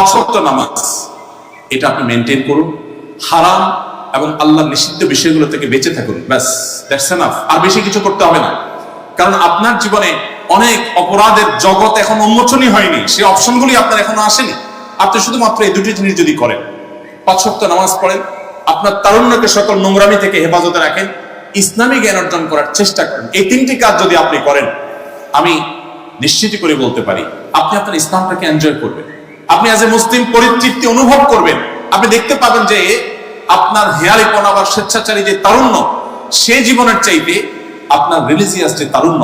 পাঁচ ওয়াক্ত নামাজ। এটা আপনি মেনটেন করুন। হারাম এবং আল্লাহ নিষিদ্ধ বিষয়গুলো থেকে বেঁচে থাকুন। ব্যাস দ্যাটস এনাফ আর বেশি কিছু করতে হবে না। কারণ আপনার জীবনে অনেক অপরাধের জগৎ এখন উন্মোচনই হয়নি। সেই অপশনগুলি আপনার এখনও আসেনি। আপনি শুধুমাত্র এই দুটি জিনিস যদি করেন পাঁচ ওয়াক্ত নামাজ পড়েন, আপনার তারুণ্যকে সকল নোংরামি থেকে হেফাজতে রাখেন, ইসলামী জ্ঞান অর্জন করার চেষ্টা করেন। এই তিনটি কাজ যদি আপনি করেন, আমি নিশ্চিত করে বলতে পারি, আপনি আপনার ইসলামটাকে এনজয় করবেন। আপনি আজ মুসলিম পরিতৃপ্তি অনুভব করবেন। আপনি দেখতে পাবেন যে আপনার হেয়ালিপনা বা স্বেচ্ছাচারী যে তারুণ্য, সে জীবনের চাইতে আপনার রিলিজিয়াস যে তারুণ্য,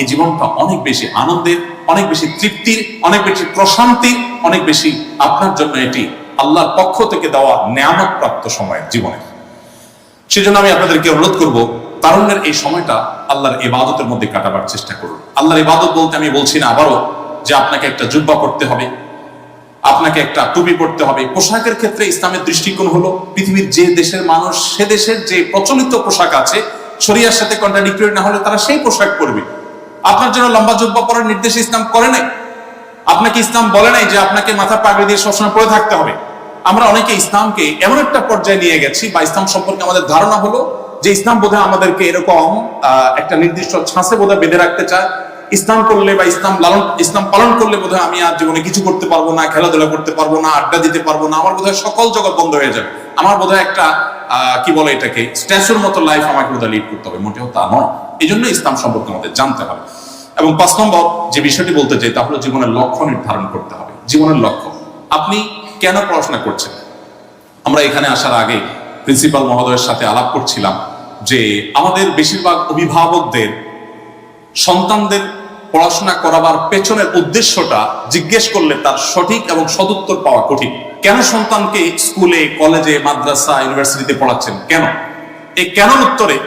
এই জীবনটা অনেক বেশি আনন্দের, অনেক বেশি তৃপ্তির, অনেক বেশি প্রশান্তির, অনেক বেশি আপনার জন্য এটি আল্লাহর পক্ষ থেকে দেওয়া নেয়ামত প্রাপ্ত সময়ের জীবনের। সেজন্য আমি আপনাদেরকে অনুরোধ করব, তারুণ্যের এই সময়টা আল্লাহর ইবাদতের মধ্যে কাটাবার চেষ্টা করুন। আল্লাহর ইবাদত বলতে আমি বলছি না আবারও যে আপনাকে একটা জুব্বা করতে হবে আপনাকে একটা টুপি পড়তে হবে। পোশাকের ক্ষেত্রে ইসলামের দৃষ্টিকোণ হলো পৃথিবীর যে দেশের মানুষ, সে দেশের যে প্রচলিত পোশাক আছে, শরিয়ার সাথে কন্ট্রাডিক্টরি না হলে তারা সেই পোশাক পরবে। আপনার জন্য লম্বা জুব্বা পরার নির্দেশ ইসলাম করে নাই, আপনাকে ইসলাম বলে নাই যে আপনাকে মাথা পাগড়ি দিয়ে সবসময় পরে থাকতে হবে। আমরা অনেকে ইসলামকে এমন একটা পর্যায়ে নিয়ে গেছি, বা ইসলাম সম্পর্কে আমাদের ধারণা হলো যে ইসলাম বোধহয় আমাদেরকে এরকম একটা নির্দিষ্ট ছাঁচে বোধহয় বেঁধে রাখতে চায়। ইসলাম করলে বা ইসলাম লালন, ইসলাম পালন করলে বোধহয় আমি আর জীবনে কিছু করতে পারব না, খেলাধুলা করতে পারব না, আড্ডা দিতে পারব না, আমার বোধহয় সকল জগৎ বন্ধ হয়ে যাবে। আমার বোধহয় একটা কি বলে এটাকে, স্ট্যাচুর মতো লাইফ আমাকে বোধহয় লিড করতে হবে, মোটেও তা নয়। এই জন্য ইসলাম সম্পর্কে আমাদের জানতে হবে। এবং পাঁচ নম্বর, যে বিষয়টি বলতে চাই, তা হলো জীবনের লক্ষ্য নির্ধারণ করতে হবে। জীবনের লক্ষ্য। আপনি কেন পড়াশোনা করছেন? আমরা এখানে আসার আগে প্রিন্সিপাল মহোদয়ের সাথে আলাপ করছিলাম যে আমাদের বেশিরভাগ অভিভাবকদের সন্তানদের পড়াশোনা করাবার পেছনের উদ্দেশ্যটা জিজ্ঞেস করলে তার সঠিক এবং সদুত্তর পাওয়া কঠিন। কেন সন্তানকে স্কুলে, কলেজে, মাদ্রাসা, ইউনিভার্সিটিতে পড়াচ্ছেন? কেন? এই কেন উত্তরে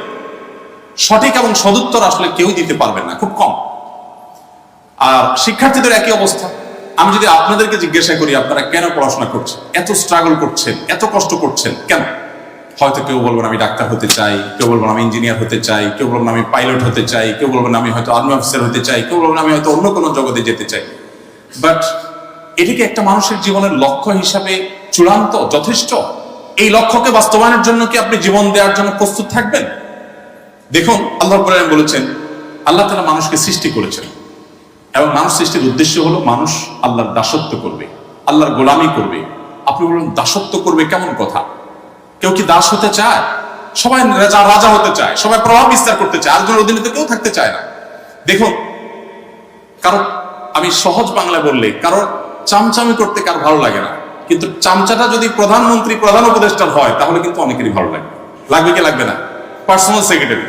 সঠিক এবং সদুত্তর আসলে কেউ দিতে পারবেন না, খুব কম। আর শিক্ষার্থীদের একই অবস্থা। আমি যদি আপনাদেরকে জিজ্ঞাসা করি, আপনারা কেন পড়াশোনা করছেন? এত স্ট্রাগল করছেন? এত কষ্ট করছেন? কেন? হয়তো কেউ বলবেন আমি ডাক্তার হতে চাই, কেউ বলবেন আমি ইঞ্জিনিয়ার হতে চাই, কেউ বলবেন আমি পাইলট হতে চাই, কেউ বলবেন আমি হয়তো আর্মি অফিসার হতে চাই, কেউ বলবেন আমি হয়তো অন্য কোনো জগতে যেতে চাই। বাট এটিকে একটা মানুষের জীবনের লক্ষ্য হিসাবে চূড়ান্ত, যথেষ্ট। এই লক্ষ্যকে বাস্তবায়নের জন্য কি আপনি জীবন দেওয়ার জন্য প্রস্তুত থাকবেন? দেখুন, আল্লাহ কোরআন বলেছেন, আল্লাহ তারা মানুষকে সৃষ্টি করেছেন। এবং মানুষ সৃষ্টির উদ্দেশ্য হলো মানুষ আল্লাহর দাসত্ব করবে, আল্লাহর গোলামি করবে। আপনি বলুন, দাসত্ব করবে কেমন কথা? কেউ কি দাস হতে চায়? সবাই রাজা হতে চায়, সবাই প্রভাব বিস্তার করতে চায় আরেকজনের অধীনে তো কেউ থাকতে চায় না। দেখুন, কারও, আমি সহজ বাংলায় বললে কারও চামচামি করতে কার ভালো লাগে না। কিন্তু চামচাটা যদি প্রধানমন্ত্রী, প্রধান উপদেষ্টার হয়, তাহলে কিন্তু অনেকেরই ভালো লাগে। লাগবে কি লাগবে না? পার্সোনাল সেক্রেটারি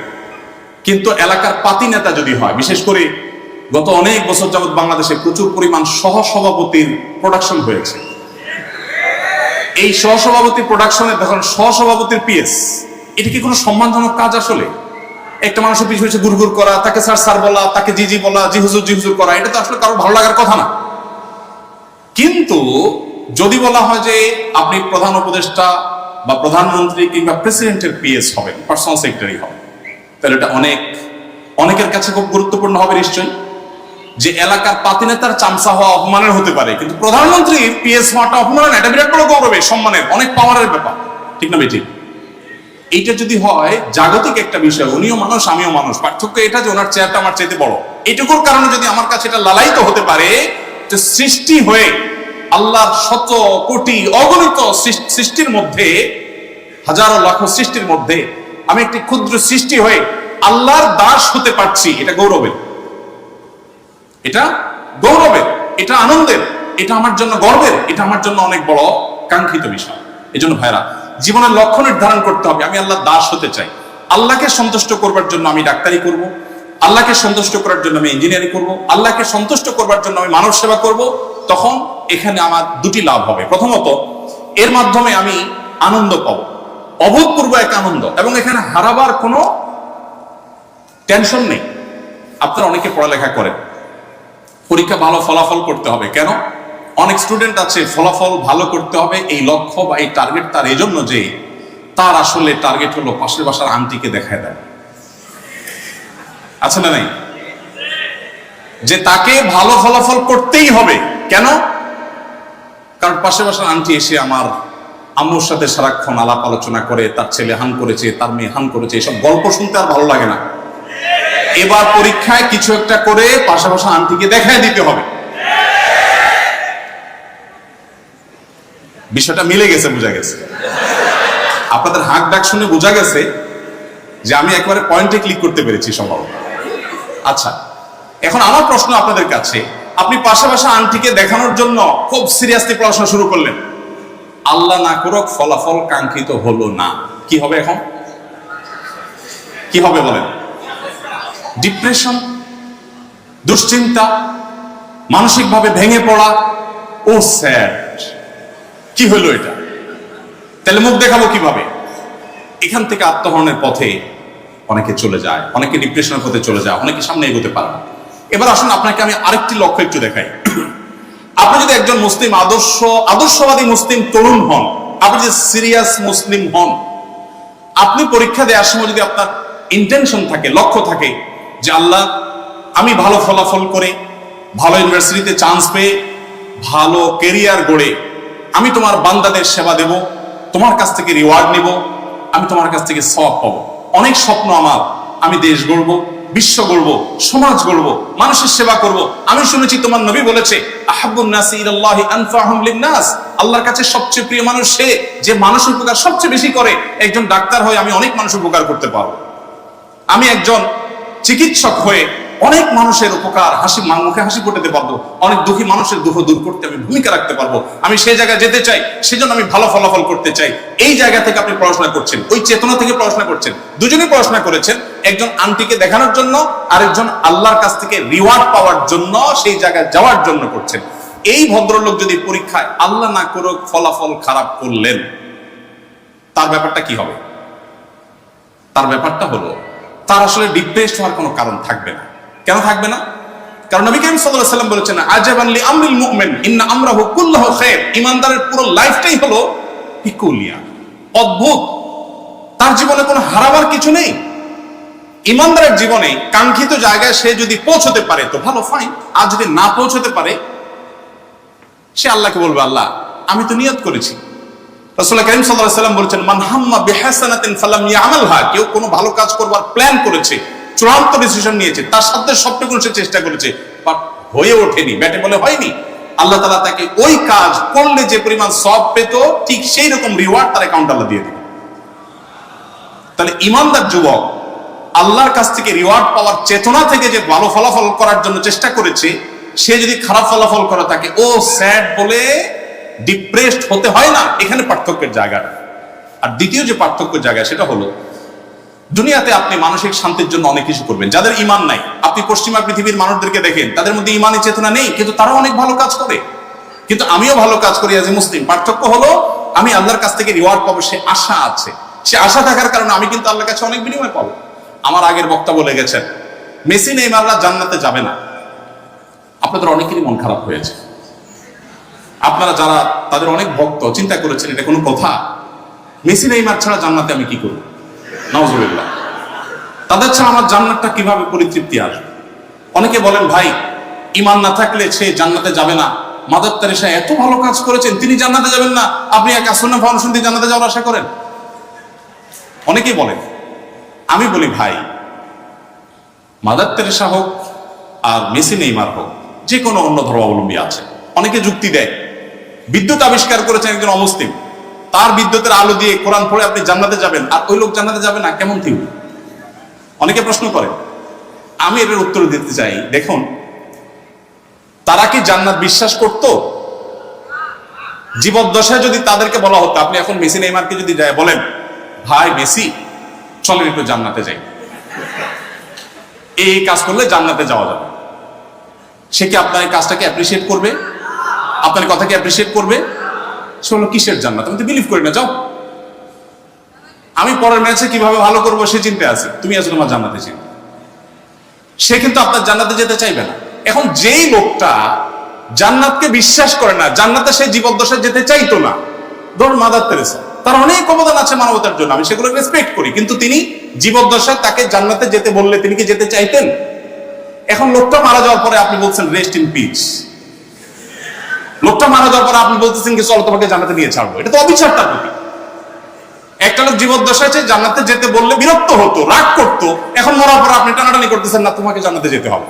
কিন্তু এলাকার পাতি নেতা যদি হয়, বিশেষ করে গত অনেক বছর যাবৎ বাংলাদেশে প্রচুর পরিমাণ সহসভাপতির প্রোডাকশন হয়েছে। এই সহসভাপতি প্রোডাকশনের দেখুন, সহসভাপতির পিএস এটা কি কোনো সম্মানজনক কাজ আসলে? একটা মানুষের পিছু পিছু গুড়গুড় করা, তাকে স্যার স্যার বলা, তাকে জি জি বলা, জি হুজুর জি হুজুর করা, এটা তো আসলে কারও ভালো লাগার কথা না। কিন্তু যদি বলা হয় যে আপনি প্রধান উপদেষ্টা বা প্রধানমন্ত্রী কিংবা প্রেসিডেন্টের পিএস হবেন পার্সোনাল সেক্রেটারি হবেন, তাহলে এটা অনেক, অনেকের কাছে খুব গুরুত্বপূর্ণ হবে নিশ্চয়ই। যে এলাকার পাতি নেতার চামচা হওয়া অপমানের হতে পারে, কিন্তু প্রধানমন্ত্রীর পিএস হওয়াটা অপমান এটা বিরাট বড় গৌরবের সম্মানের, অনেক পাওয়ারের ব্যাপার। ঠিক না বেঠিক এইটা যদি হয়, জাগতিক একটা বিষয়, উনিও মানুষ, আমিও মানুষ, পার্থক্য এটা যে ওনার চেয়ারটা আমার চাইতে বড়। এটুকুর কারণে যদি আমার কাছে এটা লালায়িত হতে পারে যে সৃষ্টি হয়ে আল্লাহর শত কোটি অগণিত সৃষ্টির মধ্যে, হাজারো লাখ সৃষ্টির মধ্যে, আমি একটি ক্ষুদ্র সৃষ্টি হয়ে আল্লাহর দাস হতে পারছি, এটা গৌরবের। এটা গৌরবের, এটা আনন্দের, এটা আমার জন্য গর্বের, এটা আমার জন্য অনেক বড় কাঙ্ক্ষিত বিষয়। এই জন্য ভাইরা, জীবনের লক্ষ্য নির্ধারণ করতে হবে। আমি আল্লাহ দাস হতে চাই। আল্লাহকে সন্তুষ্ট করবার জন্য আমি ডাক্তারি করব। আল্লাহকে সন্তুষ্ট করার জন্য আমি ইঞ্জিনিয়ারিং করব। আল্লাহকে সন্তুষ্ট করবার জন্য আমি মানব সেবা করব। তখন এখানে আমার দুটি লাভ হবে। প্রথমত, এর মাধ্যমে আমি আনন্দ পাবো। অভূতপূর্ব এক আনন্দ। এবং এখানে হারাবার কোনো টেনশন নেই। আপনারা অনেকে পড়ালেখা করেন। পরীক্ষা ভালো ফলাফল করতে হবে। কেন? অনেক স্টুডেন্ট আছে, ফলাফল ভালো করতে হবে, এই লক্ষ্য বা এই টার্গেট তার এই জন্য যে তার আসলে টার্গেট হলো পাশের বাসার আন্টিকে দেখায় দেয় আছে না নাই? যে তাকে ভালো ফলাফল করতেই হবে। কেন? কারণ পাশে বাসার আন্টি এসে আমার আম্মুর সাথে সারাক্ষণ আলাপ আলোচনা করে, তার ছেলে হান করেছে, তার মেয়ে হান করেছে, এসব গল্প শুনতে আর ভালো লাগে না। এবার পরীক্ষায় কিছু একটা করে পাশাপাশি আন্টিকে দেখায় দিতে হবে। বিষয়টা মিলে গেছে, বোঝা গেছে। আপনাদের হাঁক ডাক শুনে বোঝা গেছে যে আমি একবারে পয়েন্টে ক্লিক করতে পেরেছি সম্ভবত। আচ্ছা এখন আমার প্রশ্ন আপনাদের কাছে, আপনি পাশাপাশি আন্টিকে দেখানোর জন্য খুব সিরিয়াসলি পড়াশোনা শুরু করলেন। আল্লাহ না করুক, ফলাফল কাঙ্ক্ষিত হলো না। কি হবে এখন? কি হবে বলেন? ডিপ্রেশন, দুশ্চিন্তা, মানসিকভাবে ভেঙে পড়া, ও স্যাড কি হলো এটা? তাহলে মুখ দেখাবো কীভাবে? এখান থেকে আত্মহরণের পথে অনেকে চলে যায়, অনেকে ডিপ্রেশনের পথে চলে যায়, অনেকে সামনে এগোতে পারে না। এবার আসুন আপনাকে আমি আরেকটি লক্ষ্য একটু দেখাই। আপনি যদি একজন মুসলিম আদর্শ, আদর্শবাদী মুসলিম তরুণ হন, আপনি যদি সিরিয়াস মুসলিম হন, আপনি পরীক্ষা দেওয়ার সময় যদি আপনার ইন্টেনশন থাকে, লক্ষ্য থাকে যে আল্লাহ, আমি ভালো ফলাফল করে, ভালো ইউনিভার্সিটিতে চান্স পেয়ে, ভালো কেরিয়ার গড়ে, আমি তোমার বান্দাদের সেবা দেব, তোমার কাছ থেকে রিওয়ার্ড নিব, আমি তোমার কাছ থেকে সব পাবো। অনেক স্বপ্ন আমার, আমি দেশ গড়ব, বিশ্ব গড়ব, সমাজ গড়ব, মানুষের সেবা করব। আমি শুনেছি তোমার নবী বলেছে আল্লাহর কাছে সবচেয়ে প্রিয় মানুষ সে, যে মানুষ উপকার সবচেয়ে বেশি করে। একজন ডাক্তার হয়ে আমি অনেক মানুষ উপকার করতে পারব। আমি একজন চিকিৎসক হয়ে অনেক মানুষের উপকার, হাসি মুখে হাসি ফোটাতে পারব। অনেক দুঃখী মানুষের দুঃখ দূর করতে আমি ভূমিকা রাখতে পারব। আমি সেই জায়গায় যেতে চাই, সেজন্য আমি ভালো ফলাফল করতে চাই। এই জায়গা থেকে আপনি পড়াশোনা করছেন, ওই চেতনা থেকে পড়াশোনা করছেন। দুজনেই পড়াশোনা করেছেন, একজন আন্টিকে দেখানোর জন্য, আরেকজন আল্লাহর কাছ থেকে রিওয়ার্ড পাওয়ার জন্য, সেই জায়গায় যাওয়ার জন্য করছেন। এই ভদ্রলোক যদি পরীক্ষায় আল্লাহ না করুক, ফলাফল খারাপ করলেন, তার ব্যাপারটা কি হবে? তার ব্যাপারটা হলো তার আসলে ডিপ্রেসড হওয়ার কোনো কারণ থাকবে না। কেন থাকবে না? কারণ নবী করিম সাল্লাল্লাহু আলাইহি সাল্লাম বলেছেন, আজাবান লি আমরিল মুমিন, ইন্না আমরাহু কুল্লুহু খায়র ইমানদারের পুরো লাইফটাই হলো পিকুলিয়া, অদ্ভুত। তার জীবনে কোনো হারাবার কিছু নেই। ইমানদারের জীবনে কাঙ্ক্ষিত জায়গায় সে যদি পৌঁছতে পারে, তো ভালো ফাইন আর যদি না পৌঁছতে পারে, সে আল্লাহকে বলবে, আল্লাহ, আমি তো নিয়ত করেছি। সাল্লাম বলেছেন কেউ কোনো ভালো কাজ করবার প্ল্যান করেছে, চূড়ান্ত নিয়েছে, তার চেষ্টা করেছে হয়ে ওঠেনি, ব্যাটে বলে হয়নি। আল্লাহ তাকে ওই কাজ করলে যে পরিমাণ সব ঠিক সেই রকম রিওয়ার্ড তার তাহলে ইমানদার যুবক আল্লাহর কাছ থেকে রিওয়ার্ড পাওয়ার চেতনা থেকে যে ভালো ফলাফল করার জন্য চেষ্টা করেছে, সে যদি খারাপ ফলাফল করে থাকে ও স্যাড বলে ডিপ্রেসড হতে হয় না, এখানে পার্থক্যের জায়গাটা আর দ্বিতীয় যে পার্থক্যের জায়গা, সেটা হলো, দুনিয়াতে আপনি মানসিক শান্তির জন্য অনেক কিছু করবেন। যাদের ইমান নাই, আপনি পশ্চিমা পৃথিবীর মানুষদেরকে দেখেন, তাদের মধ্যে ইমানের চেতনা নেই, কিন্তু তারাও অনেক ভালো কাজ করে। কিন্তু আমিও ভালো কাজ করি আজ মুসলিম পার্থক্য হলো, আমি আল্লাহর কাছ থেকে রিওয়ার্ড পাবো, সে আশা আছে। সে আশা থাকার কারণে আমি কিন্তু আল্লাহর কাছে অনেক বিনিময় পাবো। আমার আগের বক্তা বলে গেছেন, মেসি, নেইমাররা জান্নাতে যাবে না। আপনাদের অনেকেরই মন খারাপ হয়েছে। আপনারা যারা তাদের অনেক ভক্ত, চিন্তা করেছেন এটা কোনো কথা? মেসি, নেইমার ছাড়া জান্নাতে আমি কি করব? নজরুল্লাহ তাদের ছাড়া আমার জান্নাতটা কীভাবে পরিতৃপ্তি আসবে? অনেকে বলেন, ভাই ইমান না থাকলে সে জান্নাতে যাবে না। মাদার তেরেসা এত ভালো কাজ করেছেন, তিনি জান্নাতে যাবেন না। আপনি এক আসন্ন ফাউন্ডেশন দিয়ে জান্নাতে যাওয়ার আশা করেন? অনেকেই বলেন, আমি বলি, ভাই, মাদার তেরেসা হোক আর মেসি, নেইমার হোক, যে কোনো অন্য ধর্মাবলম্বী আছে। অনেকে যুক্তি দেয় বিদ্যুৎ আবিষ্কার করেছেন একজন অমুসলিম। তার বিদ্যুতের আলো দিয়ে কোরআন পড়ে আপনি জান্নাতে যাবেন। আর ওই লোক জান্নাতে যাবে না? কেমন থিওরি? অনেকে প্রশ্ন করে। আমি এটার উত্তর দিতে চাই। দেখুন, তারা কি জান্নাত বিশ্বাস করত? জীবদ্দশায় যদি তাদেরকে বলা হতো, আপনি এখন মেসি নেইমারকে যদি যায় বলেন, ভাই, মেসি, চলেন একটু জান্নাতে যাই। এই কাজ করলে জান্নাতে যাওয়া যাবে। সে কি আপনার এই কাজটাকে অ্যাপ্রিসিয়েট করবে? আপনার কথা কথাকে অ্যাপ্রিসিয়েট করবে? সে হলো কিসের জান্নাত আমি তো বিলিভ করি না, যাও। আমি পরের ম্যাচে কীভাবে ভালো করব সে চিন্তা আছে। তুমি আসলে তোমার জান্নাতে চিন্তা সে কিন্তু আপনার জান্নাতে যেতে চাইবে না। এখন যেই লোকটা জান্নাতকে বিশ্বাস করে না, জান্নাতে সে জীবদ্দশায় যেতে চাইতো না, ধরুন মাদার তেরেসা, তার অনেক অবদান আছে মানবতার জন্য, আমি সেগুলো রেসপেক্ট করি, কিন্তু তিনি জীবদ্দশায় তাকে জান্নাতে যেতে বললে তিনি কি যেতে চাইতেন? এখন লোকটা মারা যাওয়ার পরে আপনি বলছেন রেস্ট ইন পিচ লোকটা মারা যাওয়ার পর আপনি বলতেছেন কি, চলো তোমাকে জানাতে নিয়ে ছাড়বো। এটা তো অবিচার তার প্রতি একটা লোক জীবদ্দশা আছে জান্নাতে যেতে বললে বিরক্ত হতো, রাগ করতো। এখন মরার পর আপনি টানাটানি করতেছেন না, তোমাকে জান্নাতে যেতে হবে।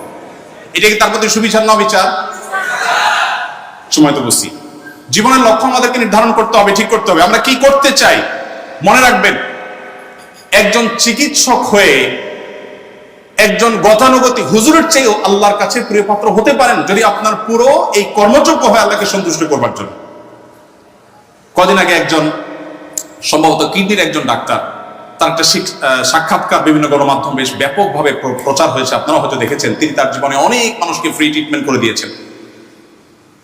এটা কি তার প্রতি সুবিচার না অবিচার? সময় তো বুঝছি। জীবনের লক্ষ্য আমাদেরকে নির্ধারণ করতে হবে, ঠিক করতে হবে। আমরা কি করতে চাই? মনে রাখবেন, একজন চিকিৎসক হয়ে একজন গতানুগতিক হুজুরের চেয়েও আল্লাহর কাছে প্রিয় পাত্র হতে পারেন যদি আপনার পুরো এই কর্মযোগ্য হয় আল্লাহকে সন্তুষ্ট করবার জন্য। কদিন আগে একজন, সম্ভবত কিডনির একজন ডাক্তার, তার একটা সাক্ষাৎকার বিভিন্ন গণমাধ্যম বেশ ব্যাপকভাবে প্রচার হয়েছে। আপনারা হয়তো দেখেছেন, তিনি তার জীবনে অনেক মানুষকে ফ্রি ট্রিটমেন্ট করে দিয়েছেন।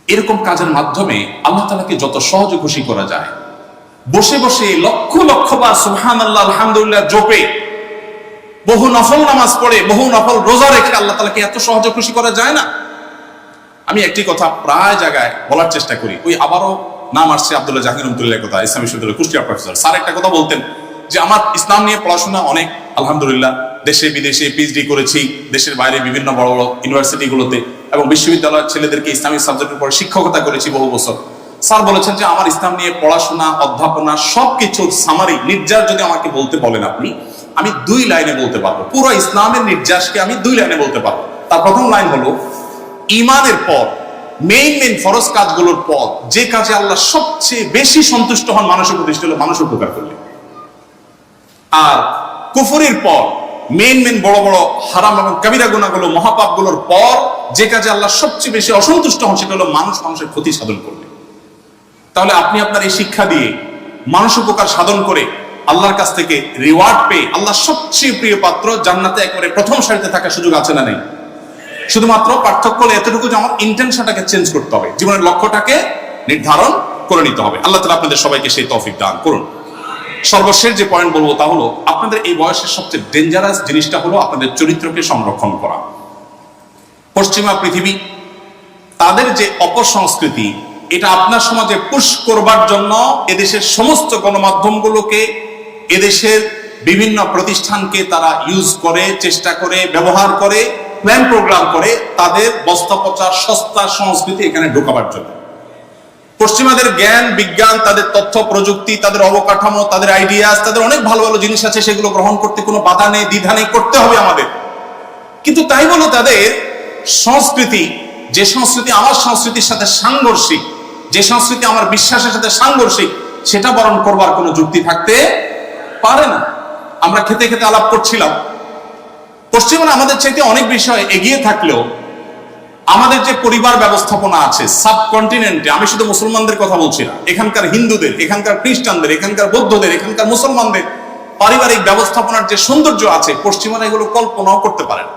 এরকম কাজের মাধ্যমে আল্লাহ তালাকে যত সহজে খুশি করা যায়, বসে বসে লক্ষ লক্ষ বা সুহান আল্লাহ আলহামদুলিল্লাহ, জোপে বহু নফল নামাজ পড়ে, বহু নফল রোজা রেখে আল্লাহ তালাকে এত সহজে খুশি করা যায় না? আমি একটি কথা প্রায় জায়গায় বলার চেষ্টা করি। ওই আবারও নাম আসছে আব্দুল্লাহ জাহির রহমতুল্লাহ কথা, ইসলাম বিশ্ববিদ্যালয় কুষ্টিয়া প্রফেসর। স্যার একটা কথা বলতেন যে, আমার ইসলাম নিয়ে পড়াশোনা অনেক, আলহামদুলিল্লাহ, দেশে, বিদেশে পিএইচডি করেছি, দেশের বাইরে বিভিন্ন বড় বড় ইউনিভার্সিটিগুলোতে এবং বিশ্ববিদ্যালয়ের ছেলেদেরকে ইসলামিক সাবজেক্টের উপর শিক্ষকতা করেছি বহু বছর। স্যার বলেছেন যে, আমার ইসলাম নিয়ে পড়াশোনা, অধ্যাপনা সবকিছুর সামারি নির্যাস যদি আমাকে বলতে বলেন আপনি আমি দুই লাইনে বলতে পারব। পুরো ইসলামের নির্যাসকে আমি দুই লাইনে বলতে পারব। তার প্রথম লাইন হলো, ইমানের পর মেইন মেইন ফরজ কাজগুলোর পর, যে কাজে আল্লাহ সবচেয়ে বেশি সন্তুষ্ট হন মানুষের প্রতিষ্ঠা হলো মানুষ উপকার করলে। আর কুফরির পর মেইন মেইন বড় বড় হারাম এবং কাবিরা গুণাগুলো মহাপাপগুলোর পর, যে কাজে আল্লাহ সবচেয়ে বেশি অসন্তুষ্ট হন, সেটা হলো মানুষ মানুষের ক্ষতি সাধন করলে। তাহলে আপনি আপনার এই শিক্ষা দিয়ে মানুষ উপকার সাধন করে আল্লাহর কাছ থেকে রিওয়ার্ড পেয়ে আল্লাহ সবচেয়ে প্রিয় পাত্র জান্নাতে একবারে প্রথম সারিতে থাকার সুযোগ আছে না নেই? শুধুমাত্র পার্থক্য হলো এতটুকু যে আমার ইন্টেনশনটাকে চেঞ্জ করতে হবে। জীবনের লক্ষ্যটাকে নির্ধারণ করে নিতে হবে। আল্লাহ তালা আপনাদের সবাইকে সেই তৌফিক দান করুন। সর্বশেষ যে পয়েন্ট বলব তা হলো, আপনাদের এই বয়সের সবচেয়ে ডেঞ্জারাস জিনিসটা হলো আপনাদের চরিত্রকে সংরক্ষণ করা। পশ্চিমা পৃথিবী, তাদের যে অপসংস্কৃতি, এটা আপনার সমাজে পুশ করবার জন্য এদেশের সমস্ত গণমাধ্যমগুলোকে এদেশের বিভিন্ন প্রতিষ্ঠানকে তারা ইউজ করে, চেষ্টা করে, ব্যবহার করে প্ল্যান প্রোগ্রাম করে তাদের বস্তাপচা সস্তা সংস্কৃতি এখানে ঢোকাবার জন্য। পশ্চিমাদের জ্ঞান, বিজ্ঞান, তাদের তথ্য, প্রযুক্তি, তাদের অবকাঠামো, তাদের আইডিয়াস তাদের অনেক ভালো ভালো জিনিস আছে, সেগুলো গ্রহণ করতে কোনো বাধা নেই, দ্বিধা নেই, করতে হবে আমাদের। কিন্তু তাই বলে তাদের সংস্কৃতি, যে সংস্কৃতি আমার সংস্কৃতির সাথে সাংঘর্ষিক, যে সংস্কৃতি আমার বিশ্বাসের সাথে সাংঘর্ষিক, সেটা বরণ করবার কোনো যুক্তি থাকতে পারে না। আমরা খেতে খেতে আলাপ করছিলাম। পশ্চিমবঙ্গে আমাদের চাইতে অনেক বিষয় এগিয়ে থাকলেও আমাদের যে পরিবার ব্যবস্থাপনা আছে সাবকন্টিনেন্টে আমি শুধু মুসলমানদের কথা বলছি না, এখানকার হিন্দুদের, এখানকার খ্রিস্টানদের, এখানকার বৌদ্ধদের, এখানকার মুসলমানদের পারিবারিক ব্যবস্থাপনার যে সৌন্দর্য আছে পশ্চিমারা এগুলো কল্পনাও করতে পারে না।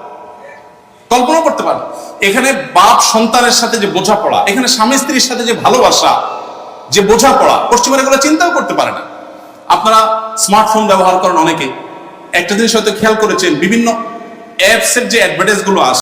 কল্পনা করতে পারেন এখানে বাপ সন্তানের সাথে যে বোঝাপড়া, এখানে স্বামী স্ত্রীর সাথে যে ভালোবাসা, যে বোঝাপড়া পশ্চিমারা এগুলো চিন্তাও করতে পারে না। আপনারা স্মার্টফোন ব্যবহার করেন অনেকে। একটা জিনিস হয়তো খেয়াল করেছেন, বিভিন্ন অ্যাপসের যে অ্যাডভার্টাইজগুলো আসে